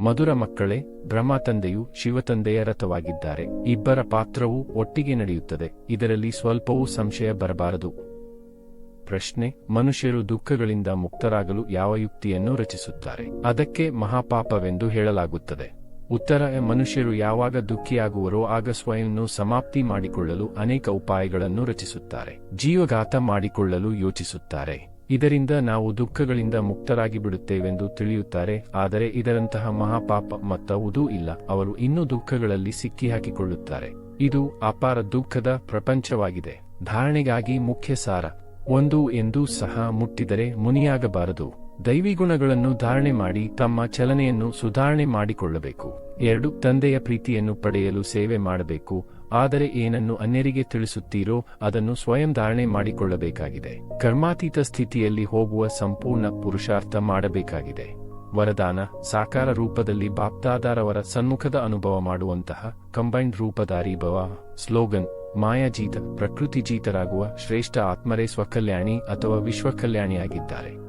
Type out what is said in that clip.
ಮಧುರ ಮಕ್ಕಳೇ, ಬ್ರಹ್ಮ ತಂದೆಯು ಶಿವತಂದೆಯ ರಥವಾಗಿದ್ದಾರೆ. ಇಬ್ಬರ ಪಾತ್ರವೂ ಒಟ್ಟಿಗೆ ನಡೆಯುತ್ತದೆ. ಇದರಲ್ಲಿ ಸ್ವಲ್ಪವೂ ಸಂಶಯ ಬರಬಾರದು. ಪ್ರಶ್ನೆ, ಮನುಷ್ಯರು ದುಃಖಗಳಿಂದ ಮುಕ್ತರಾಗಲು ಯಾವ ಯುಕ್ತಿಯನ್ನು ರಚಿಸುತ್ತಾರೆ? ಅದಕ್ಕೆ ಮಹಾಪಾಪವೆಂದು ಹೇಳಲಾಗುತ್ತದೆ. ಉತ್ತರ, ಮನುಷ್ಯರು ಯಾವಾಗ ದುಃಖಿಯಾಗುವರೋ ಆಗ ಸ್ವಯಂನ್ನು ಸಮಾಪ್ತಿ ಮಾಡಿಕೊಳ್ಳಲು ಅನೇಕ ಉಪಾಯಗಳನ್ನು ರಚಿಸುತ್ತಾರೆ. ಜೀವಘಾತ ಮಾಡಿಕೊಳ್ಳಲು ಯೋಚಿಸುತ್ತಾರೆ. ಇದರಿಂದ ನಾವು ದುಃಖಗಳಿಂದ ಮುಕ್ತರಾಗಿ ಬಿಡುತ್ತೇವೆಂದು ತಿಳಿಯುತ್ತಾರೆ, ಆದರೆ ಇದರಂತಹ ಮಹಾಪಾಪ ಮತ್ತವುದೂ ಇಲ್ಲ. ಅವರು ಇನ್ನೂ ದುಃಖಗಳಲ್ಲಿ ಸಿಕ್ಕಿಹಾಕಿಕೊಳ್ಳುತ್ತಾರೆ. ಇದು ಅಪಾರ ದುಃಖದ ಪ್ರಪಂಚವಾಗಿದೆ. ಧಾರಣೆಗಾಗಿ ಮುಖ್ಯ ಸಾರ ಒಂದು ಎಂದೂ ಸಹ ಮುಟ್ಟಿದರೆ ಮುನಿಯಾಗಬಾರದು. ದೈವಿ ಗುಣಗಳನ್ನು ಧಾರಣೆ ಮಾಡಿ ತಮ್ಮ ಚಲನೆಯನ್ನು ಸುಧಾರಣೆ ಮಾಡಿಕೊಳ್ಳಬೇಕು. ಎರಡು, ತಂದೆಯ ಪ್ರೀತಿಯನ್ನು ಪಡೆಯಲು ಸೇವೆ ಮಾಡಬೇಕು. ಆದರೆ ಏನನ್ನು ಅನ್ಯರಿಗೆ ತಿಳಿಸುತ್ತೀರೋ ಅದನ್ನು ಸ್ವಯಂ ಧಾರಣೆ ಮಾಡಿಕೊಳ್ಳಬೇಕಾಗಿದೆ. ಕರ್ಮಾತೀತ ಸ್ಥಿತಿಯಲ್ಲಿ ಹೋಗುವ ಸಂಪೂರ್ಣ ಪುರುಷಾರ್ಥ ಮಾಡಬೇಕಾಗಿದೆ. ವರದಾನ, ಸಾಕಾರ ರೂಪದಲ್ಲಿ ಬಾಪ್ತಾದಾರವರ ಸನ್ಮುಖದ ಅನುಭವ ಮಾಡುವಂತಹ ಕಂಬೈನ್ಡ್ ರೂಪಧಾರಿ ಭವ, ಸ್ಲೋಗನ್, ಮಾಯಾಜೀತ ಪ್ರಕೃತಿ ಜೀತರಾಗುವ ಶ್ರೇಷ್ಠ ಆತ್ಮರೇ ಸ್ವಕಲ್ಯಾಣಿ ಅಥವಾ ವಿಶ್ವಕಲ್ಯಾಣಿಯಾಗಿದ್ದಾರೆ.